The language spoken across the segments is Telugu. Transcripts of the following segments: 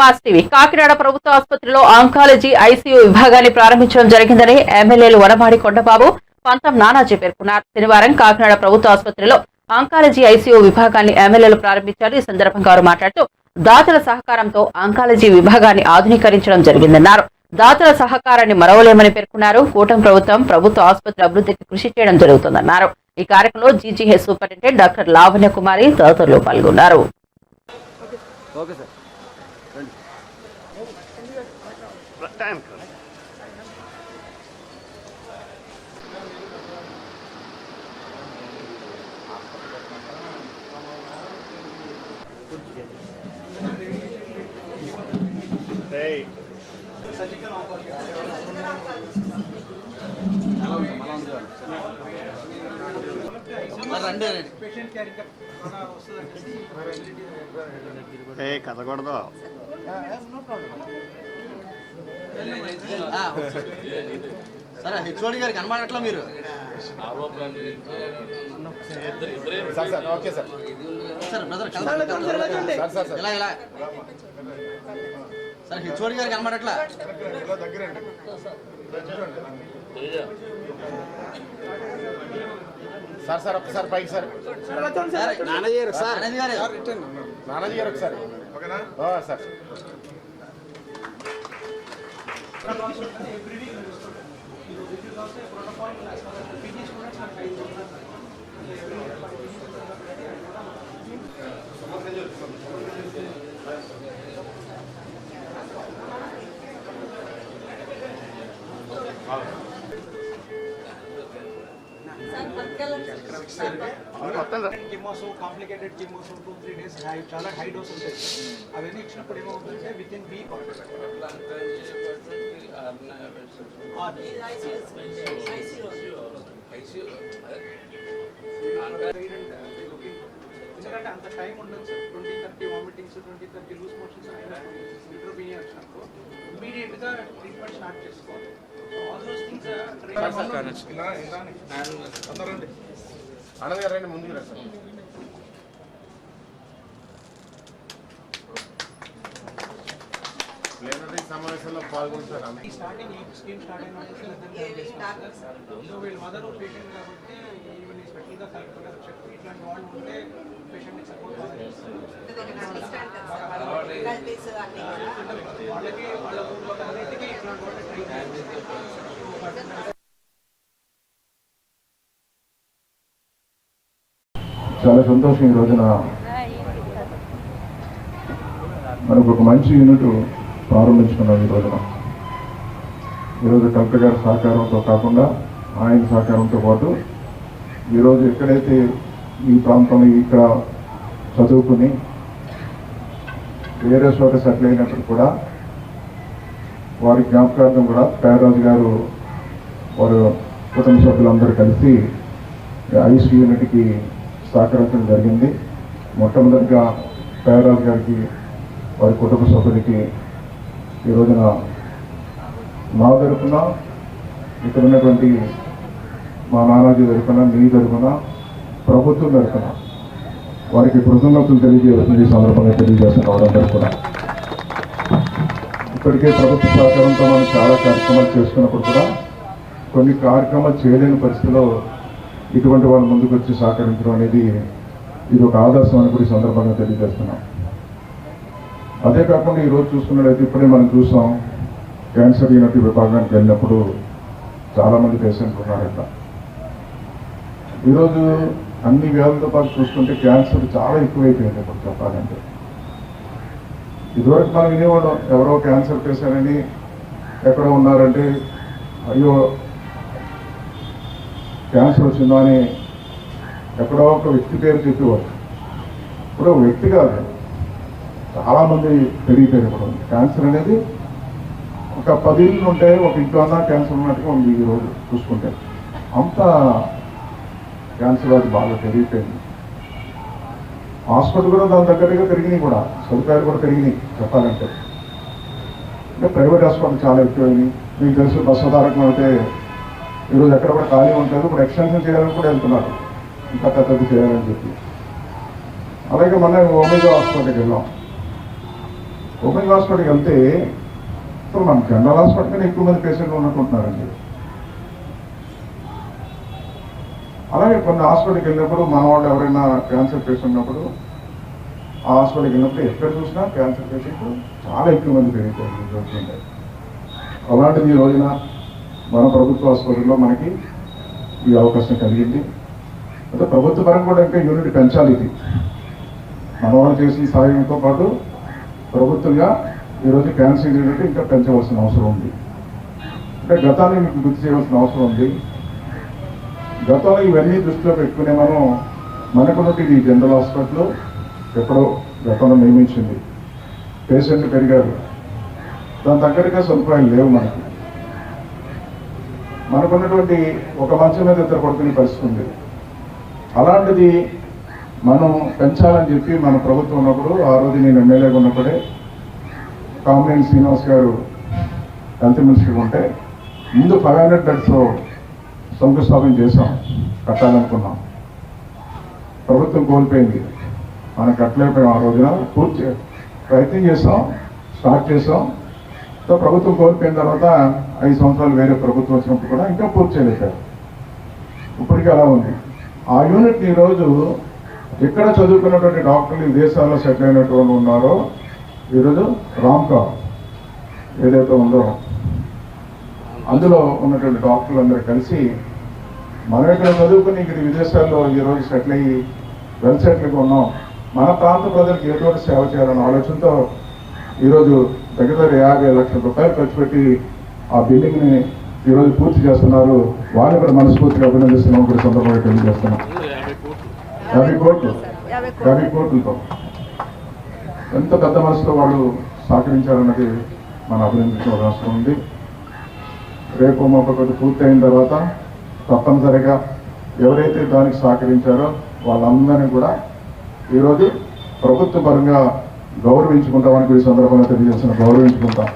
Mass TV. కాకినాడ ప్రభుత్వ ఆసుపత్రిలో ఆంకాలజీ ఐసీయూ విభాగాన్ని ప్రారంభించడం జరిగిందని ఎమ్మెల్యేలు వనమాడి కొండబాబు పంతం నానాజీ పేర్కొన్నారు. శనివారం కాకినాడ ప్రభుత్వ ఆసుపత్రిలో ఆంకాలజీ ఐసీయూ విభాగాన్ని ఎమ్మెల్యేలు ప్రారంభించారు. ఈ సందర్భంగా వారు మాట్లాడుతూ దాతల సహకారంతో ఆంకాలజీ విభాగాన్ని ఆధునీకరించడం జరిగిందన్నారు. దాతల సహకారాన్ని మరవలేమని పేర్కొన్నారు. కూటమి ప్రభుత్వం ప్రభుత్వ ఆసుపత్రి అభివృద్ధికి కృషి చేయడం జరుగుతుందన్నారు. ఈ కార్యక్రమంలో GGH superintendent doctor Lavanya Kumari తదితరులు పాల్గొన్నారు. రండి రండి ఏ కదకూడదు ఆ, సరే హెచ్ఓడి గారు కనబడట్లా మీరు? Sir sir okay sir. Sir brother కలపండి సార్ సార్ సార్. ఇలా ఇలా సార్ హెచ్ఓడి గారు కనబడట్లా? దగ్గరండి సార్ సార్ ఒకసారి పైకి సార్. నాన్నజీ గారు నాన్నజీ గారు నానాజీ గారు ఒకసారి. ఓకేనా? ఆ, సార్ మొత్తం chemos complicated chemos two three days high చాలా హై డోస్ ఉంటాయి అవన్నీ ఇచ్చినప్పుడు ఏమవుతుందంటే విత్ ఇన్ వీక్ ఎందుకంటే అంత టైం ఉండదు sir. Twenty thirty vomitings twenty thirty loose motions neutropenia వచ్చినప్పుడు ఇమీడియట్గా ట్రీట్మెంట్ స్టార్ట్ చేసుకోవాలి ఆల్ దోస్ థింగ్స్ ఇలా, ఇలా అని. అందరూ రండి. ఆనంద్ గారు రండి ముందుకు రండి. సార్ ప్లేనరీ సమావేశంలో పాల్గొంటారు ఆమె స్టార్టింగ్ ఈ స్కీమ్ స్టార్ట్ అయిన సో వీళ్ళ మదర్ పేషెంట్ కాబట్టి ఈవెన్ స్పెషల్గా కలెక్టర్ చెప్పి ఇట్లాంటి వాళ్ళు ఉంటే పేషెంట్కి సపోర్ట్ వాళ్ళకి వాళ్ళ ఊర్లో అన్నిటికీ ఇట్లాంటి వాళ్ళు ట్రై చాలా సంతోషం ఈ రోజున. మనకు ఒక మంచి యూనిట్ ప్రారంభించుకున్నాం ఈ రోజున. ఈరోజు కలెక్టర్ గారి సహకారంతో కాకుండా ఆయన సహకారంతో పాటు ఈరోజు ఎక్కడైతే ఈ ప్రాంతంలో ఇక్కడ చదువుకుని వేరే చోట సెటిల్ అయినప్పుడు కూడా వారి జ్ఞాపకార్థం కూడా పేరాజు గారు వారు కుటుంబ సభ్యులందరూ కలిసి ఐస్ యూనిట్కి సహకరించడం జరిగింది. మొట్టమొదటిగా పేరాజు గారికి వారి కుటుంబ సభ్యులకి ఈ రోజున మా తరఫున ఇక్కడ ఉన్నటువంటి మా నానాజీ తరఫున మీ తరఫున ప్రభుత్వం తరఫున వారికి కృతజ్ఞతలు తెలియజేస్తుంది ఈ సందర్భంగా తెలియజేస్తున్న వారందరూ కూడా ఇప్పటికే ప్రభుత్వ సహకారంతో మనం చాలా కార్యక్రమాలు చేసుకున్నప్పుడు కూడా కొన్ని కార్యక్రమాలు చేయలేని పరిస్థితిలో ఇటువంటి వాళ్ళు ముందుకు వచ్చి సహకరించడం అనేది ఇది ఒక ఆదర్శం అని కూడా ఈ సందర్భంగా తెలియజేస్తున్నాం. అదే కాకుండా ఈరోజు చూసుకున్నట్లయితే ఇప్పుడే మనం చూసాం క్యాన్సర్ యూనిట్ విభాగానికి వెళ్ళినప్పుడు చాలామంది పేషెంట్లు ఉన్నారు ఇక్కడ ఈరోజు అన్ని వ్యాధులతో పాటు చూసుకుంటే క్యాన్సర్ చాలా ఎక్కువైపోయింది ఇప్పుడు చెప్పాలంటే. ఇదివరకు మనం వినేవాళ్ళం ఎవరో క్యాన్సర్ పేషెంట్ ఎక్కడ ఎక్కడో ఉన్నారంటే అయ్యో క్యాన్సర్ వచ్చిందా అని ఎక్కడో ఒక వ్యక్తి పేరు చెప్పేవారు ఇప్పుడు వ్యక్తి కాదు. చాలామంది పెరిగిపోయింది కూడా క్యాన్సర్ అనేది ఒక పది ఇళ్ళు ఉంటే ఒక ఇంట్లో అన్నా క్యాన్సర్ ఉన్నట్టుగా ఉంది ఈరోజు రోజు చూసుకుంటే. అంత క్యాన్సర్ అది బాగా పెరిగిపోయింది. హాస్పిటల్ కూడా దాని దగ్గరగా పెరిగినాయి కూడా. సదుపాయాలు కూడా పెరిగినాయి చెప్పాలంటే. ఇంకా ప్రైవేట్ హాస్పిటల్ చాలా ఎక్కువైనాయి. మీకు తెలుసు బస్సు ధారకం అయితే ఈరోజు ఎక్కడ కూడా ఖాళీ ఉంటుంది ఇప్పుడు ఎక్స్టెన్షన్ చేయాలని కూడా వెళ్తున్నారు. ఇంకా పెద్దది చేయాలని చెప్పి. అలాగే మన హోమేజ్ హాస్పిటల్కి వెళ్ళాం. ఓపెన్ హాస్పిటల్కి వెళ్తే ఇప్పుడు మన జనరల్ హాస్పిటల్ కన్నా ఎక్కువ మంది పేషెంట్లు ఉన్నట్టున్నారండి అలాగే కొన్ని హాస్పిటల్కి వెళ్ళినప్పుడు మన వాళ్ళు ఎవరైనా క్యాన్సర్ పేషెంట్ ఉన్నప్పుడు ఆ హాస్పిటల్కి వెళ్ళినప్పుడు ఎక్కడ చూసినా క్యాన్సర్ పేషెంట్ చాలా ఎక్కువ మంది పెరిగిపోయింది అలాంటిది ఈ రోజున మన ప్రభుత్వ హాస్పిటల్లో మనకి ఈ అవకాశం కలిగింది. అంటే ప్రభుత్వ పరంగా కూడా ఇంకా యూనిట్ పెంచాలి ఇది. మన వాళ్ళు చేసిన సహాయంతో పాటు ప్రభుత్వంగా ఈరోజు క్యాన్సర్ యూనిట్ ఇంకా పెంచవలసిన అవసరం ఉంది. అంటే గతాన్ని మీకు గుర్తు చేయవలసిన అవసరం ఉంది. గతంలో ఇవన్నీ దృష్టిలో పెట్టుకునే మనం మనకున్నట్టు ఈ జనరల్ హాస్పిటల్ ఎక్కడో గతంలో నియమించింది. పేషెంట్లు పెరిగారు. దాని తగ్గట్టుగా సదుపాయాలు లేవు మనకి. మనకున్నటువంటి ఒక మంచం మీద ఇద్దరు పడుకునే పరిస్థితి ఉంది. అలాంటిది మనం పెంచాలని చెప్పి మన ప్రభుత్వం ఉన్నప్పుడు ఆ రోజు నేను ఎమ్మెల్యేగా ఉన్నప్పుడే కామినేని శ్రీనివాస్ గారు హెల్త్ మినిస్టర్ ఉంటే ముందు ఫైవ్ హండ్రెడ్ బెడ్స్ శంకుస్థాపన చేశాం కట్టాలనుకున్నాం. ప్రభుత్వం కోల్పోయింది. మనం కట్టలేకపోయాం ఆ రోజున. పూర్తి ప్రయత్నం చేసాం స్టార్ట్ చేసాం సో ప్రభుత్వం కోల్పోయిన తర్వాత ఐదు సంవత్సరాలు వేరే ప్రభుత్వం వచ్చినప్పుడు కూడా ఇంకా పూర్తి చేయలేకపోయారు ఇప్పటికీ అలా ఉంది. ఆ యూనిట్ ఈరోజు ఎక్కడ చదువుకున్నటువంటి డాక్టర్లు విదేశాల్లో సెటిల్ అయినటువంటి ఉన్నారో ఈరోజు రామ్కా ఏదైతే ఉందో. అందులో ఉన్నటువంటి డాక్టర్లు అందరూ కలిసి మనం ఇక్కడ చదువుకుని ఇక్కడ విదేశాల్లో ఈరోజు సెటిల్ అయ్యి వెల్ సెటిల్గా ఉన్నాం. మన ప్రాంత ప్రజలకు ఎటువంటి సేవ చేయాలన్న ఆలోచనతో ఈరోజు దగ్గర దగ్గర యాభై లక్షల రూపాయలు ఖర్చు పెట్టి ఆ బిల్డింగ్ని ఈరోజు పూర్తి చేస్తున్నారు. వాళ్ళు కూడా మనస్ఫూర్తిగా అభినందిస్తున్నాం. కూడా సందర్భంగా తెలియజేస్తున్నాం. యాభై కోట్లు యాభై కోట్లతో. ఎంత పెద్ద మనసుతో వాళ్ళు సహకరించారన్నది మన అభినందించిన రాష్ట్రం ఉంది. రేపు మొక్కటి పూర్తయిన తర్వాత తప్పనిసరిగా ఎవరైతే దానికి సహకరించారో వాళ్ళందరినీ కూడా ఈరోజు ప్రభుత్వ పరంగా గౌరవించుకుంటామని ఈ సందర్భంగా తెలియజేసిన గౌరవించుకుంటాం.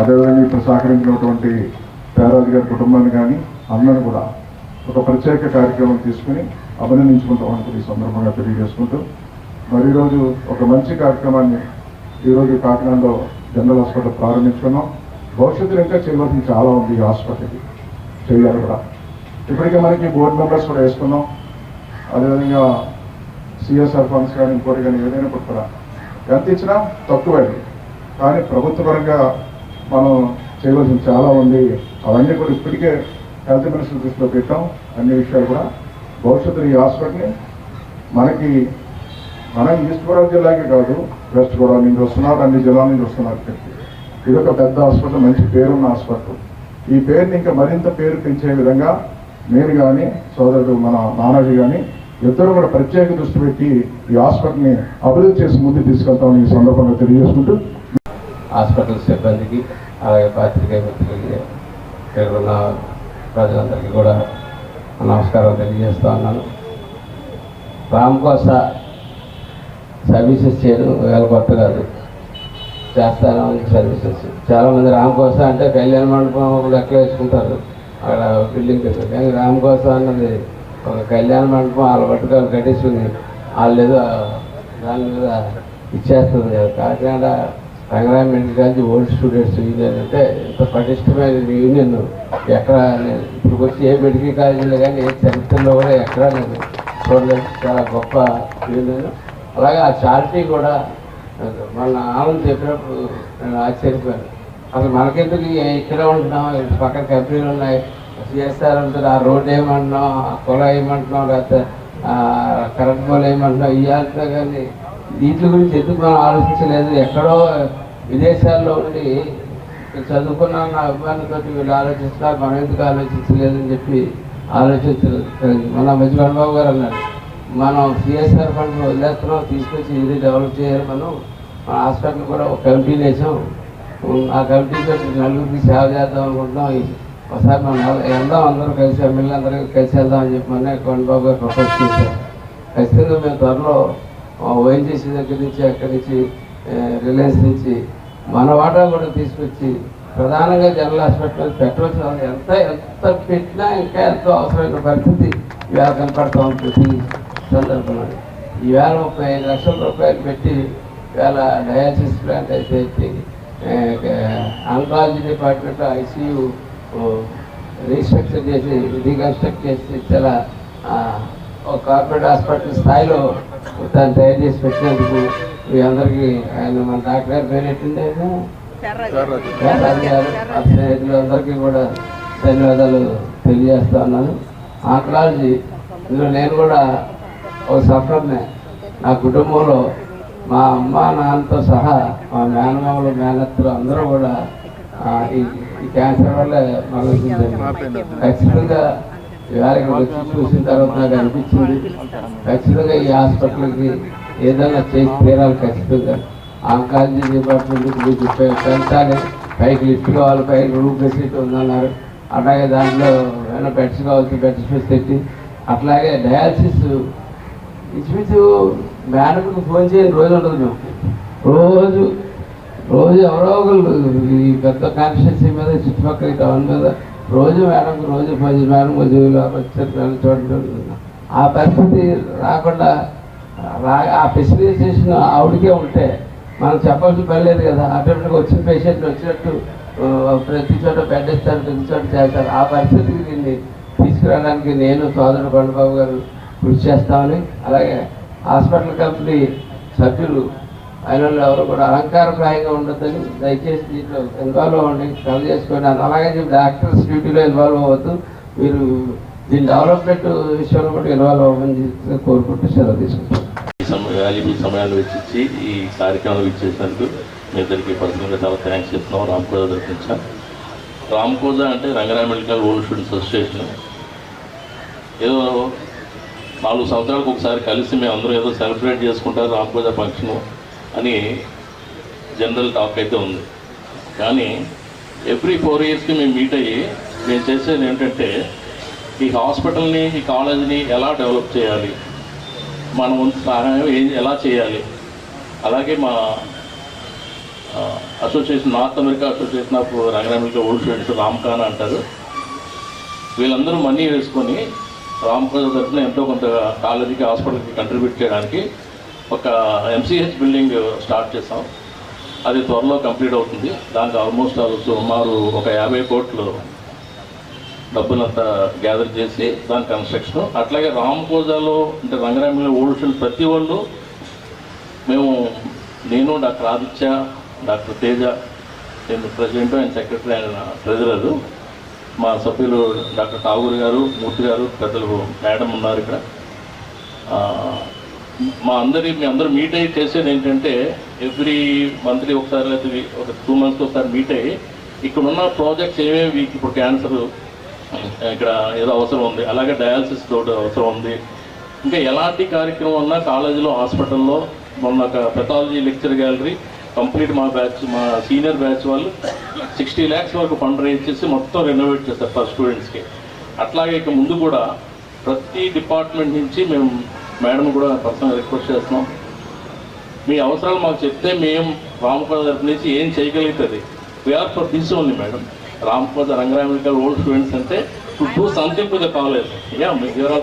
అదేవిధంగా ఇప్పుడు సహకరించినటువంటి పేరాజు గారి కుటుంబాన్ని కానీ అందరిని కూడా ఒక ప్రత్యేక కార్యక్రమం తీసుకుని అభినందించుకుంటామని ఈ సందర్భంగా తెలియజేసుకుంటూ మరి ఈరోజు ఒక మంచి కార్యక్రమాన్ని ఈరోజు కాకినాడలో జనరల్ హాస్పిటల్ ప్రారంభించుకున్నాం. భవిష్యత్తులో ఇంకా చేయవలసింది చాలా ఉంది ఈ హాస్పిటల్కి చేయాలి కూడా. ఇప్పటికే మనకి బోర్డు మెంబర్స్ కూడా వేసుకున్నాం. అదేవిధంగా సిఎస్ఆర్ ఫండ్స్ కానీ ఇంకోటి కానీ ఏదైనా కూడా ఎంత ఇచ్చినా తక్కువే కానీ ప్రభుత్వ పరంగా మనం చేయవలసింది చాలా ఉంది. అవన్నీ కూడా ఇప్పటికే హెల్త్ మినిస్టర్ దృష్టిలో పెట్టాం. అన్ని విషయాలు కూడా భవిష్యత్తులో ఈ హాస్పిటల్ని మనకి మనం ఈస్ట్ గోదావరి జిల్లాకే కాదు వెస్ట్ గోదావరి నుంచి వస్తున్నారు అన్ని జిల్లాల నుంచి వస్తున్నారు ఇక్కడికి. ఇది ఒక పెద్ద హాస్పిటల్ మంచి పేరున్న హాస్పిటల్. ఈ పేరుని ఇంకా మరింత పేరు పెంచే విధంగా నేను కానీ సోదరుడు మన నానాజీ కానీ ఇద్దరు కూడా ప్రత్యేక దృష్టి పెట్టి ఈ హాస్పిటల్ని అభివృద్ధి చేసి ముందుకు తీసుకెళ్తామని ఈ సందర్భంగా తెలియజేసుకుంటూ హాస్పిటల్ సిబ్బందికి అలాగే పాత్రికేయ మిత్రులకి ఇక్కడ ఉన్న ప్రజలందరికీ కూడా నమస్కారం తెలియజేస్తా ఉన్నాను రామకోస సర్వీసెస్ చేయడం వేల కొత్త కాదు. చేస్తాను సర్వీసెస్. చాలామంది రామకోస అంటే కళ్యాణ మండపం లెక్క వేసుకుంటారు. అక్కడ బిల్డింగ్ కింద కానీ రామకోస అన్నది ఒక కళ్యాణ మండపం వాళ్ళ పట్టుకొని కట్టేసుకుని వాళ్ళు ఏదో దాని మీద ఇచ్చేస్తుంది. కదా Kakinada Rangaraya medical old students union అంటే ఇంత పటిష్టమైన యూనియన్ ఎక్కడ ఇప్పుడు వచ్చి ఏ మెడికల్ కాలేజీలో కానీ ఏ చరిత్రలో కూడా ఎక్కడా నేను చూడలేదు. చాలా గొప్ప యూనియన్ అలాగే ఆ చారిటీ కూడా మన ఆనంద్ చెప్పినప్పుడు నేను ఆశ్చర్యపోయాను. అసలు మనకెందుకు ఇక్కడ ఉంటున్నాం పక్కన కంపెనీలు ఉన్నాయి సిఎస్ఆర్ ఆ రోడ్ ఏమంటున్నాం ఆ కుల ఏమంటున్నాం లేకపోతే కరెంట్ పోల్ ఏమంటున్నాం ఇవ్వాలంటే కానీ వీటి గురించి ఎందుకు మనం ఆలోచించలేదు? ఎక్కడో విదేశాల్లో ఉండి చదువుకున్న నా అభిమానంతో వీళ్ళు ఆలోచిస్తా మనం ఎందుకు ఆలోచించలేదని చెప్పి ఆలోచించలేదు. మన మధ్య బాబు గారు అన్నారు మనం సిఎస్ఆర్ ఫండ్ వదిలేస్తున్నాం తీసుకొచ్చి ఇది డెవలప్ చేయాలి మనం. మన హాస్పిటల్ కూడా ఒక కమిటీ వేసాం. ఆ కమిటీతో నలుగురికి సేవ చేద్దాం అనుకుంటున్నాం. ఒకసారి మనం వెళ్దాం అందరూ కలిసి ఎమ్మెల్యే అందరూ కలిసి వెళ్దాం అని చెప్పి మన కొండబాబు గారు ప్రపోజ్ చేశారు. ఖచ్చితంగా మేము త్వరలో ఓఎన్జీసీ దగ్గర నుంచి అక్కడి నుంచి రిలయన్స్ నుంచి మన వాటా కూడా తీసుకొచ్చి ప్రధానంగా జనరల్ హాస్పిటల్ పెట్టవలసిన అవసరం ఎంత ఎంత పెట్టినా ఇంకా ఎంతో అవసరమైన పరిస్థితి ఇవాళ కనపడతా ఉంది ప్రతి సందర్భంలో. ఈవేళ ముప్పై ఐదు లక్షల రూపాయలు పెట్టి ఇవాళ డయాలసిస్ ప్లాంట్ అయితే ఆంకాలజీ డిపార్ట్మెంట్ ఐసీయూ రీస్ట్రక్చర్ చేసి రీకన్స్ట్రక్ట్ చేసి చాలా ఒక కార్పొరేట్ హాస్పిటల్ స్థాయిలో దాన్ని తయారు చేసి పెట్టినందుకు మీ అందరికీ ఆయన మన డాక్టర్ గారి. పేరు ఆ స్నేహితులందరికీ కూడా ధన్యవాదాలు తెలియజేస్తా ఉన్నాను ఆంకలాజీ ఇందులో నేను కూడా ఒక సఫర్నే నా కుటుంబంలో మా అమ్మ నాన్నతో సహా మా మేనమామలు మేనత్తలు అందరూ కూడా ఆ, ఈ క్యాన్సర్ వల్లే మరణించింది ఖచ్చితంగా ఇక్కడ వచ్చి చూసిన తర్వాత నాకు అనిపించింది. ఖచ్చితంగా ఈ హాస్పిటల్కి ఏదైనా చేసి తీరాలి ఖచ్చితంగా. ఆంకాలజీ డిపార్ట్మెంట్కి మీకు పెంచాలి పైకి లిఫ్ట్ కావాలి పైకి రూమ్ ఫెసిలిటీ ఉందన్నారు. అలాగే దాంట్లో ఏమైనా బెడ్స్ కావాల్సి బెడ్స్ ఫెసిలిటీ అట్లాగే డయాలసిస్. ఇంచుమించు మేడంకి ఫోన్ చేయని రోజు ఉండదు మేము రోజు రోజు ఎవరో ఒకళ్ళు ఈ పెద్ద కాన్స్టిట్యున్సీ మీద చుట్టుపక్కల టౌన్ మీద రోజు మేడంకి రోజు ఫోన్ మేడం కొంచెం వచ్చారు చూడండి. ఆ పరిస్థితి రాకుండా ఆ ఫెసిలిటేషన్ ఆవిడకే ఉంటే మనం చెప్పాల్సిన పని లేదు కదా. అటువంటి వచ్చిన పేషెంట్ వచ్చినట్టు ప్రతి చోట బెడ్ ఇస్తారు ప్రతి చోట చేస్తారు. ఆ పరిస్థితికి దీన్ని తీసుకురావడానికి నేను సోదరుడు బండబాబు గారు కృషి చేస్తామని అలాగే హాస్పిటల్ కంపెనీ సభ్యులు ఆయన వాళ్ళు ఎవరు కూడా అలంకారప్రాయంగా ఉండొద్దని దయచేసి దీంట్లో ఇన్వాల్వ్ అవ్వండి కలు చేసుకోండి. అలాగే చెప్పి డాక్టర్స్ డ్యూటీలో ఇన్వాల్వ్ అవ్వద్దు. మీరు దీని డెవలప్మెంట్ విషయంలో కూడా ఇన్వాల్వ్ అవ్వమని కోరుకుంటూ సెలవు తీసుకుంటాను వాల్యుబుల్ సమయాన్ని వెచ్చించి ఈ కార్యక్రమం ఇచ్చేసినందుకు మీ ఇద్దరికి పర్సనల్గా చాలా థ్యాంక్స్ చెప్తున్నాం. రామ్కోజా రామ్ రామ్కోజా అంటే Rangaraya medical old students association. ఏదో నాలుగు సంవత్సరాలకు ఒకసారి కలిసి మేము అందరూ ఏదో సెలబ్రేట్ చేసుకుంటారు రామ్కోజా ఫంక్షన్ అని జనరల్ టాక్ అయితే ఉంది. కానీ ఎవ్రీ ఫోర్ ఇయర్స్కి మేము మీట్ అయ్యి మేము చేసేది ఏంటంటే ఈ హాస్పిటల్ని ఈ కాలేజీని ఎలా డెవలప్ చేయాలి? మన సహాయం ఏం ఎలా చేయాలి? అలాగే మా association North America association of రంగరామిక old students రామ్ఖాన్ అంటారు. వీళ్ళందరూ మనీ వేసుకొని రామ్ఖాన్ తరఫున ఎంతో కొంత కాలేజీకి హాస్పిటల్కి కంట్రిబ్యూట్ చేయడానికి ఒక ఎంసీహెచ్ బిల్డింగ్ స్టార్ట్ చేసాం అది త్వరలో కంప్లీట్ అవుతుంది. దానికి ఆల్మోస్ట్ సుమారు ఒక యాభై కోట్లు డబ్బులంతా గ్యాదర్ చేసి దాని కన్స్ట్రక్షన్ అట్లాగే రామకోజాలో అంటే రంగరామిలో ఓల్డ్ ప్రతి వాళ్ళు మేము నేను డాక్టర్ ఆదిత్య డాక్టర్ తేజ నేను ప్రెసిడెంట్ ఆయన సెక్రటరీ ఆయన ట్రెజరర్ మా సభ్యులు డాక్టర్ ఠాగూర్ గారు మూర్తి గారు పెద్దలు మేడం ఉన్నారు ఇక్కడ. మా అందరి మీ అందరూ మీట్ అయ్యి చేసేది ఏంటంటే ఎవ్రీ మంత్లీ ఒకసారి లేదా ఒక టూ మంత్స్కి ఒకసారి మీట్ అయ్యి ఇక్కడ ఉన్న ప్రాజెక్ట్స్ ఏమేమి ఇప్పుడు క్యాన్సర్ ఇక్కడ ఏదో అవసరం ఉంది. అలాగే డయాలసిస్ తోటి అవసరం ఉంది. ఇంకా ఎలాంటి కార్యక్రమం ఉన్నా కాలేజీలో హాస్పిటల్లో మొన్న ఒక పెథాలజీ లెక్చర్ గ్యాలరీ కంప్లీట్ మా బ్యాచ్ మా సీనియర్ బ్యాచ్ వాళ్ళు సిక్స్టీ ల్యాక్స్ వరకు ఫండ్ రేజ్ చేసి మొత్తం రెనోవేట్ చేస్తారు ఫర్ స్టూడెంట్స్కి అట్లాగే ఇక ముందు కూడా ప్రతి డిపార్ట్మెంట్ నుంచి మేము మేడం కూడా పర్సనల్ రిక్వెస్ట్ చేస్తున్నాం. మీ అవసరాలు మాకు చెప్తే మేము రామకోద తరపు నుంచి ఏం చేయగలుగుతుంది? We are for this only madam. రామకోద రంగరామికల్ ఓల్డ్ స్టూడెంట్స్ అంటే to do something college yeah you are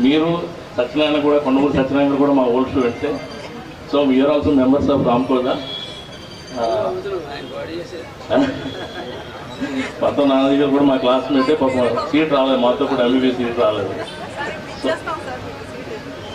మీరు సత్యనారాయణ కూడా కొండమూరు సత్యనారాయణ కూడా మా ఓల్డ్ స్టూడెంట్సే so we are also members of రామకోద మొత్తం నాన్న కూడా మా క్లాస్మేటే పాపం సీట్ రాలేదు మాతో కూడా ఎంబీబీ సీట్ రాలేదు. సో